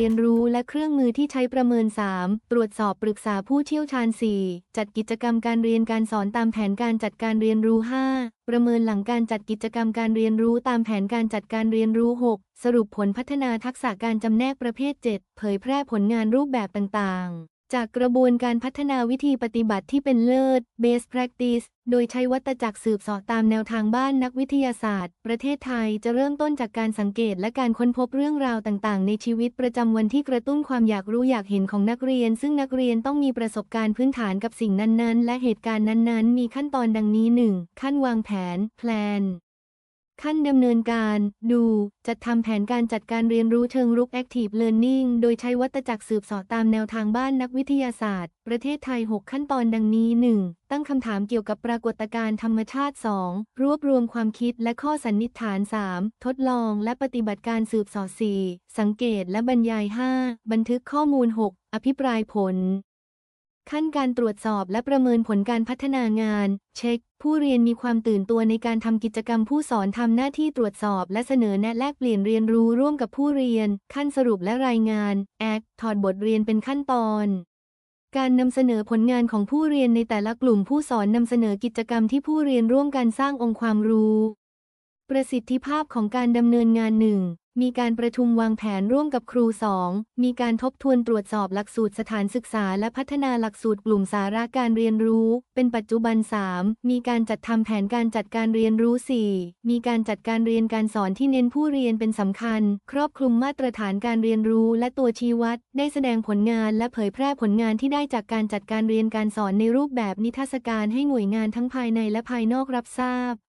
เรียนรู้และเครื่องมือที่ใช้ประเมิน 3. ตรวจสอบปรึกษาผู้เชี่ยวชาญ 4. จัดกิจกรรมการเรียนการสอนตามแผนการจัดการเรียนรู้ 5. ประเมินหลังการจัดกิจกรรมการเรียนรู้ตามแผนการจัดการเรียนรู้ 6. สรุปผลพัฒนาทักษะการจำแนกประเภท 7 เผยแพร่ผลงานรูปแบบต่างๆ จากกระบวนการพัฒนาวิธีปฏิบัติที่เป็นเลิศ Best Practice โดยใช้วัตจักรสืบสอบตามแนวทางบ้านนักวิทยาศาสตร์ ประเทศไทยจะเริ่มต้นจากการสังเกตและการค้นพบเรื่องราวต่างๆ ในชีวิตประจำวันที่กระตุ้นความอยากรู้อยากเห็นของนักเรียน ซึ่งนักเรียนต้องมีประสบการณ์พื้นฐานกับสิ่งนั้นๆ และเหตุการณ์นั้นๆ มีขั้นตอนดังนี้ 1. ขั้นวางแผน Plan ขั้นดำเนินการ ดู จัดทำแผนการจัดการเรียนรู้เชิงรุก Active Learning โดยใช้วัตจักรสืบสอตามแนวทางบ้านนักวิทยาศาสตร์ ประเทศไทย 6 ขั้นตอนดังนี้ 1. ตั้งคำถามเกี่ยวกับปรากฏการณ์ธรรมชาติ 2. รวบรวมความคิดและข้อสันนิษฐาน 3. ทดลองและปฏิบัติการสืบสอบ 4. สังเกตและบรรยาย 5. บันทึกข้อมูล 6. อภิปรายผล ขั้นการตรวจสอบและประเมินผลการพัฒนางาน เช็ค ผู้เรียนมีความตื่นตัวในการทำกิจกรรมผู้สอนทำหน้าที่ตรวจสอบ และเสนอแนะแลกเปลี่ยนเรียนรู้ร่วมกับผู้เรียน ขั้นสรุปและรายงาน แอคถอดบทเรียนเป็นขั้นตอนการนำเสนอผลงานของผู้เรียนในแต่ละกลุ่มผู้สอนนำเสนอกิจกรรมที่ผู้เรียนร่วมกันสร้างองค์ความรู้ ประสิทธิภาพของการดำเนินงานหนึ่ง มีการประชุมวางแผนร่วมกับครู 2 มีการทบทวนตรวจสอบหลักสูตรสถานศึกษาและพัฒนาหลักสูตรกลุ่มสาระการเรียนรู้ เป็นปัจจุบัน 3 มีการจัดทำแผนการจัดการเรียนรู้ 4 มีการจัดการเรียนการสอนที่เน้นผู้เรียนเป็นสำคัญ ครอบคลุมมาตรฐานการเรียนรู้และตัวชี้วัด ได้แสดงผลงานและเผยแพร่ผลงานที่ได้จากการจัดการเรียนการสอนในรูปแบบนิทรรศการให้หน่วยงานทั้งภายในและภายนอกรับทราบ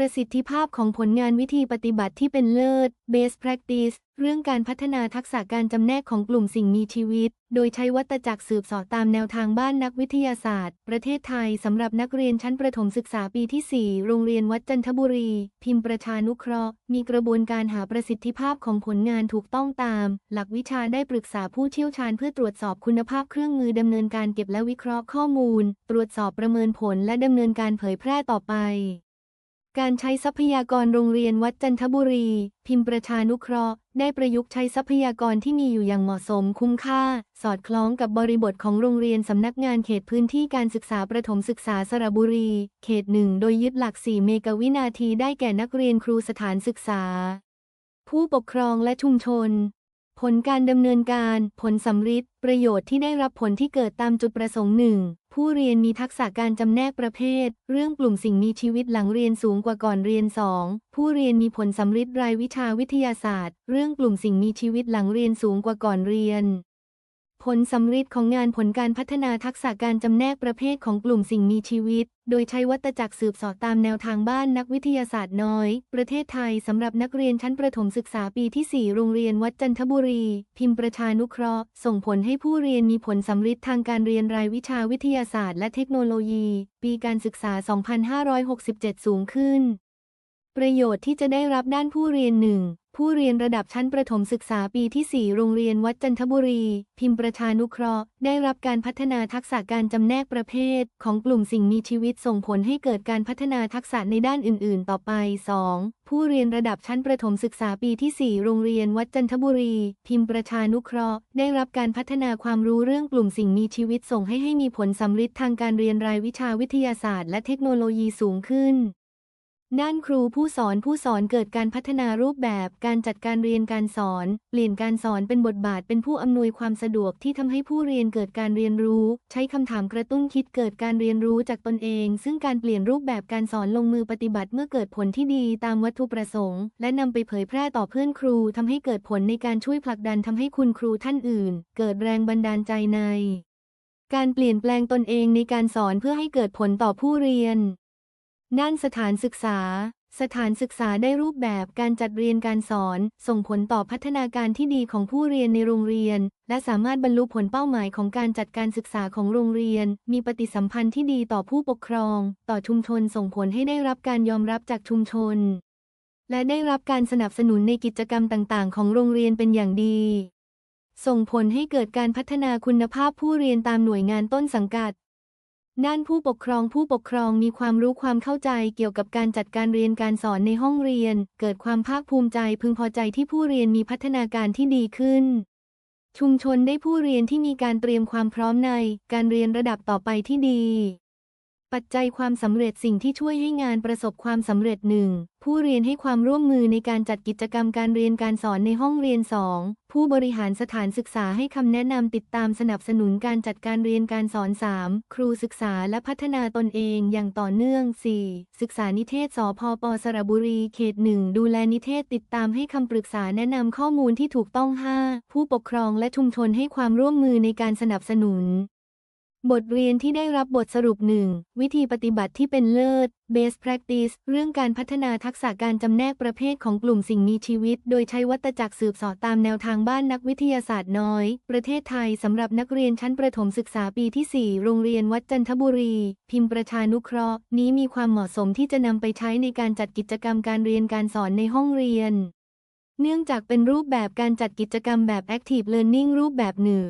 ประสิทธิภาพของผลงานวิธีปฏิบัติที่เป็นเลิศ Best Practice เรื่องการพัฒนาทักษะการจำแนกของกลุ่มสิ่งมีชีวิต โดยใช้วัตจักรสืบสอบตามแนวทางบ้านนักวิทยาศาสตร์ ประเทศไทยสำหรับนักเรียนชั้นประถมศึกษาปีที่ 4 โรงเรียนวัดจันทบุรี พิมพ์ประชานุเคราะห์ มีกระบวนการหาประสิทธิภาพของผลงานถูกต้องตาม หลักวิชาได้ปรึกษาผู้เชี่ยวชาญเพื่อตรวจสอบคุณภาพเครื่องมือดำเนินการเก็บและวิเคราะห์ข้อมูล ตรวจสอบประเมินผลและดำเนินการเผยแพร่ต่อไป การใช้ทรัพยากรโรงเรียนวัดจันทบุรี พิมพ์ประชานุเคราะห์ ได้ประยุกต์ใช้ทรัพยากรที่มีอยู่อย่างเหมาะสมคุ้มค่า สอดคล้องกับบริบทของโรงเรียนสำนักงานเขตพื้นที่การศึกษาประถมศึกษาสระบุรี เขตหนึ่งโดยยึดหลัก 4 เมกะวินาทีได้แก่นักเรียนครูสถานศึกษา ผู้ปกครองและชุมชน ผลการดำเนินการ ผลสำฤทธิ์ประโยชน์ที่ได้รับผลที่เกิดตามจุดประสงค์หนึ่งผู้เรียนมีทักษะการจำแนกประเภท เรื่องกลุ่มสิ่งมีชีวิตหลังเรียนสูงกว่าก่อนเรียน 2 ผู้เรียนมีผลสำฤทธิ์รายวิชาวิทยาศาสตร์ เรื่องกลุ่มสิ่งมีชีวิตหลังเรียนสูงกว่าก่อนเรียน ผลสำฤทธิ์ของงานผลการพัฒนาทักษะการจำแนกประเภทของกลุ่มสิ่งมีชีวิต โดยใช้วัตจักรสืบสอบตามแนวทางบ้านนักวิทยาศาสตร์น้อย ประเทศไทยสำหรับนักเรียนชั้นประถมศึกษาปีที่ 4 โรงเรียนวัดจันทบุรี พิมพ์ประชานุเคราะห์ ส่งผลให้ผู้เรียนมีผลสำฤทธิ์ทางการเรียนรายวิชาวิทยาศาสตร์และเทคโนโลยี ปีการศึกษา 2567 สูงขึ้นประโยชน์ที่จะได้รับด้านผู้เรียนหนึ่ง ผู้เรียนระดับชั้นประถมศึกษาปีที่ 4 โรงเรียนวัดจันทบุรี พิมพ์ประชานุเคราะห์ ได้รับการพัฒนาทักษะการจำแนกประเภท ของกลุ่มสิ่งมีชีวิตส่งผลให้เกิดการพัฒนาทักษะในด้านอื่น ๆ ต่อไป 2. ผู้เรียนระดับชั้นประถมศึกษาปีที่ 4 โรงเรียนวัดจันทบุรี พิมพ์ประชานุเคราะห์ ได้รับการพัฒนาความรู้เรื่องกลุ่มสิ่งมีชีวิตส่งให้ให้มีผลสำฤทธิ์ทางการเรียนรายวิชาวิทยาศาสตร์ และเทคโนโลยีสูงขึ้น ด้านครูผู้สอนผู้สอนเกิดการพัฒนารูปแบบ การจัดการเรียนการสอน เปลี่ยนการสอนเป็นบทบาทเป็นผู้อำนวยความสะดวกที่ทำให้ผู้เรียนเกิดการเรียนรู้ ใช้คำถามกระตุ้นคิดเกิดการเรียนรู้จากตนเอง ซึ่งการเปลี่ยนรูปแบบการสอนลงมือปฏิบัติเมื่อเกิดผลที่ดีตามวัตถุประสงค์ และนำไปเผยแพร่ต่อเพื่อนครูทำให้เกิดผลในการช่วยผลักดันทำให้คุณครูท่านอื่น เกิดแรงบันดาลใจใน การเปลี่ยนแปลงตนเองในการสอนเพื่อให้เกิดผลต่อผู้เรียน ด้านสถานศึกษา สถานศึกษาได้รูปแบบการจัดเรียนการสอน ส่งผลต่อพัฒนาการที่ดีของผู้เรียนในโรงเรียน และสามารถบรรลุผลเป้าหมายของการจัดการศึกษาของโรงเรียน มีปฏิสัมพันธ์ที่ดีต่อผู้ปกครอง ต่อชุมชนส่งผลให้ได้รับการยอมรับจากชุมชน และได้รับการสนับสนุนในกิจกรรมต่างๆ ของโรงเรียนเป็นอย่างดีส่งผลให้เกิดการพัฒนาคุณภาพผู้เรียนตามหน่วยงานต้นสังกัด ด้านผู้ปกครองผู้ปกครองมีความรู้ความเข้าใจเกี่ยวกับการจัดการเรียนการสอนในห้องเรียน เกิดความภาคภูมิใจพึงพอใจที่ผู้เรียนมีพัฒนาการที่ดีขึ้น ชุมชนได้ผู้เรียนที่มีการเตรียมความพร้อมในการเรียนระดับต่อไปที่ดี ปัจจัยความสำเร็จสิ่งที่ช่วยให้งานประสบความสำเร็จหนึ่งผู้เรียนให้ความร่วมมือในการจัดกิจกรรมการเรียนการสอนในห้องเรียน 2. ผู้บริหารสถานศึกษาให้คำแนะนำติดตามสนับสนุนการจัดการเรียนการสอน 3. ครูศึกษาและพัฒนาตนเองอย่างต่อเนื่อง 4. ศึกษานิเทศสพปสระบุรี เขตหนึ่งดูแลนิเทศติดตามให้คำปรึกษาแนะนำข้อมูลที่ถูกต้อง 5. ผู้ปกครองและชุมชนให้ความร่วมมือในการสนับสนุน บทเรียนที่ได้รับบทสรุป 1. วิธีปฏิบัติที่เป็นเลิศ Best Practice เรื่องการพัฒนาทักษะการจำแนกประเภทของกลุ่มสิ่งมีชีวิต โดยใช้วัตจักรสืบสอบตามแนวทางบ้านนักวิทยาศาสตร์น้อย ประเทศไทยสำหรับนักเรียนชั้นประถมศึกษาปีที่ 4 โรงเรียนวัดจันทบุรี พิมพ์ประชานุเคราะห์ นี้มีความเหมาะสมที่จะนำไปใช้ในการจัดกิจกรรมการเรียนการสอนในห้องเรียน เนื่องจากเป็นรูปแบบการจัดกิจกรรมแบบ Active Learning รูปแบบหนึ่ง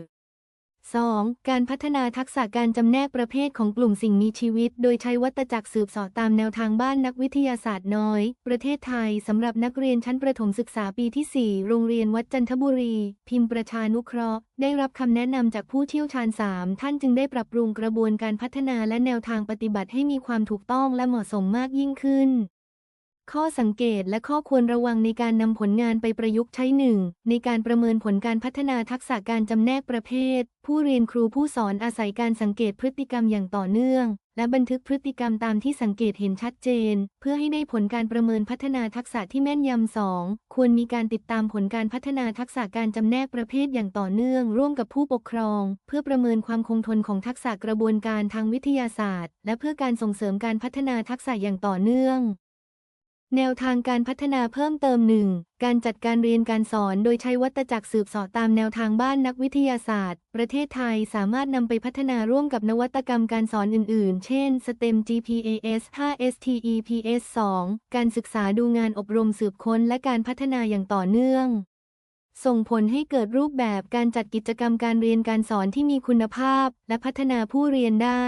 2. การพัฒนาทักษะการจำแนกประเภทของกลุ่มสิ่งมีชีวิต โดยใช้วัตจักรสืบสอบตามแนวทางบ้านนักวิทยาศาสตร์น้อย ประเทศไทยสำหรับนักเรียนชั้นประถมศึกษาปีที่ 4 โรงเรียนวัดจันทบุรี พิมพ์ประชานุเคราะห์ ได้รับคำแนะนำจากผู้เชี่ยวชาญ 3 ท่านจึงได้ปรับปรุงกระบวนการพัฒนาและแนวทางปฏิบัติให้มีความถูกต้องและเหมาะสมมากยิ่งขึ้น ข้อสังเกตและข้อควรระวังในการนำผลงานไปประยุกต์ใช้หนึ่งในการประเมินผลการพัฒนาทักษะการจำแนกประเภท ผู้เรียนครูผู้สอนอาศัยการสังเกตพฤติกรรมอย่างต่อเนื่อง และบันทึกพฤติกรรมตามที่สังเกตเห็นชัดเจน เพื่อให้ได้ผลการประเมินพัฒนาทักษะที่แม่นยำสองควรมีการติดตามผลการพัฒนาทักษะการจำแนกประเภทอย่างต่อเนื่อง ร่วมกับผู้ปกครอง เพื่อประเมินความคงทนของทักษะกระบวนการทางวิทยาศาสตร์ และเพื่อการส่งเสริมการพัฒนาทักษะอย่างต่อเนื่อง แนวทางการพัฒนาเพิ่มเติมหนึ่งการจัดการเรียนการสอนโดยใช้วัตจักรสืบสอบตามแนวทางบ้านนักวิทยาศาสตร์ ประเทศไทยสามารถนำไปพัฒนาร่วมกับนวัตกรรมการสอนอื่นๆ เช่น STEM GPAS 5 STEPS 2 การศึกษาดูงานอบรมสืบค้นและการพัฒนาอย่างต่อเนื่อง ส่งผลให้เกิดรูปแบบการจัดกิจกรรมการเรียนการสอนที่มีคุณภาพ และพัฒนาผู้เรียนได้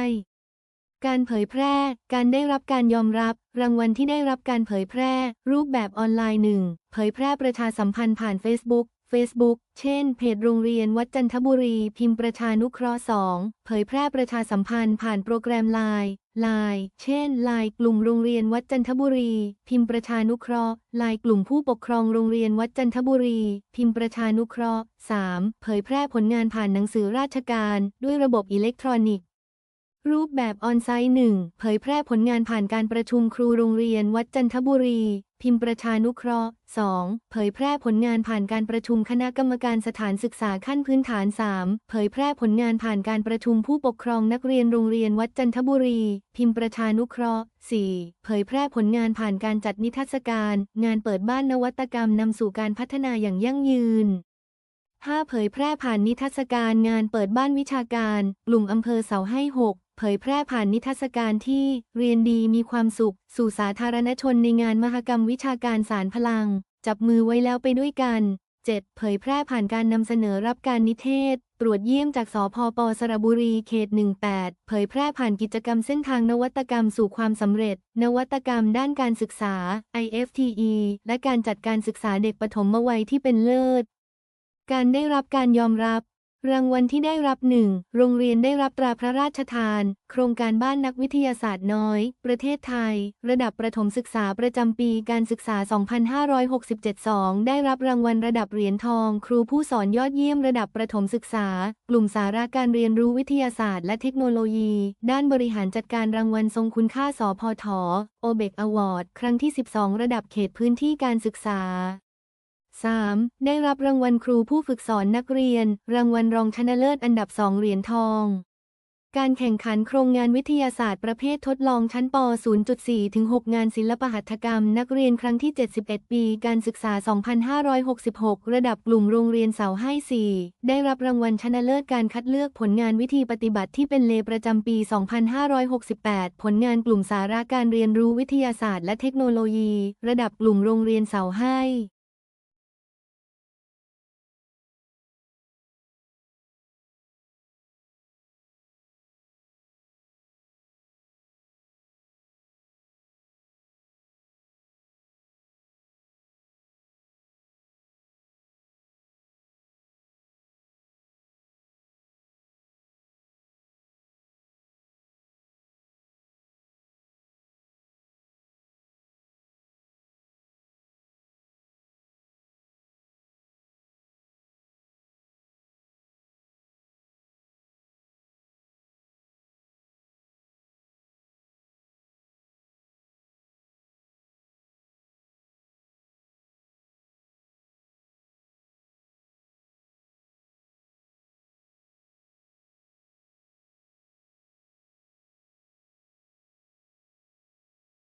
การเผยแพร่ การได้รับการยอมรับ รางวัลที่ได้รับการเผยแพร่ รูปแบบออนไลน์หนึ่งเผยแพร่ประชาสัมพันธ์ผ่าน Facebook Facebook เช่น เพจโรงเรียนวัดจันทบุรี พิมพ์ประชานุเคราะห์ 2 เผยแพร่ประชาสัมพันธ์ผ่านโปรแกรมไลน์ไลน์เช่นไลน์กลุ่มโรงเรียนวัดจันทบุรี พิมพ์ประชานุเคราะห์ไลน์กลุ่มผู้ปกครองโรงเรียนวัดจันทบุรี พิมพ์ประชานุเคราะห์ 3. เผยแพร่ผลงานผ่านหนังสือราชการ ด้วยระบบอิเล็กทรอนิกส์ รูปแบบออนไซต์หนึ่งเผยแพร่ผลงานผ่านการประชุมครูโรงเรียนวัดจันทบุรี พิมพ์ประชานุเคราะห์ 2. เผยแพร่ผลงานผ่านการประชุมคณะกรรมการสถานศึกษาขั้นพื้นฐาน 3. เผยแพร่ผลงานผ่านการประชุมผู้ปกครองนักเรียนโรงเรียนวัดจันทบุรี พิมพ์ประชานุเคราะห์ 4. เผยแพร่ผลงานผ่านการจัดนิทรรศการ งานเปิดบ้านนวัตกรรมนำสู่การพัฒนาอย่างยั่งยืน 5. เผยแพร่ผ่านนิทรรศการงานเปิดบ้านวิชาการ กลุ่มอำเภอเสาให้ 6 เผยแพร่ผ่านนิทรรศการที่เรียนดีมีความสุข สู่สาธารณชนในงานมหกรรมวิชาการสารพลัง จับมือไว้แล้วไปด้วยกัน 7. เผยแพร่ผ่านการนำเสนอรับการนิเทศ ตรวจเยี่ยมจากสพปสระบุรีเขต 18 เผยแพร่ผ่านกิจกรรมเส้นทางนวัตกรรมสู่ความสำเร็จ นวัตกรรมด้านการศึกษา IFTE และการจัดการศึกษาเด็กปฐมวัยที่เป็นเลิศ การได้รับการยอมรับ รางวัลที่ได้รับหนึ่งโรงเรียนได้รับตราพระราชทาน โครงการบ้านนักวิทยาศาสตร์น้อย ประเทศไทย ระดับประถมศึกษาประจำปีการศึกษา 2567 2ได้รับรางวัลระดับเหรียญทอง ครูผู้สอนยอดเยี่ยมระดับประถมศึกษา กลุ่มสาระการเรียนรู้วิทยาศาสตร์และเทคโนโลยี ด้านบริหารจัดการรางวัลทรงคุณค่าสพทโอเบกอวอร์ดครั้งที่ 12 ระดับเขตพื้นที่การศึกษา 3. ได้รับรางวัลครูผู้ฝึกสอนนักเรียน รางวัลรองชนะเลิศอันดับ2เหรียญทอง การแข่งขันโครงงานวิทยาศาสตร์ประเภททดลองชั้นป 0.4 ถึง 6 งานศิลปหัตถกรรม นักเรียนครั้งที่ 71 ปี การศึกษา 2566 ระดับกลุ่มโรงเรียนเสาให้ 4 ได้รับรางวัลชนะเลิศการคัดเลือกผลงานวิธีปฏิบัติที่เป็นเลประจำปี 2568 ผลงานกลุ่มสาระการเรียนรู้วิทยาศาสตร์และเทคโนโลยี ระดับกลุ่มโรงเรียนเสาให้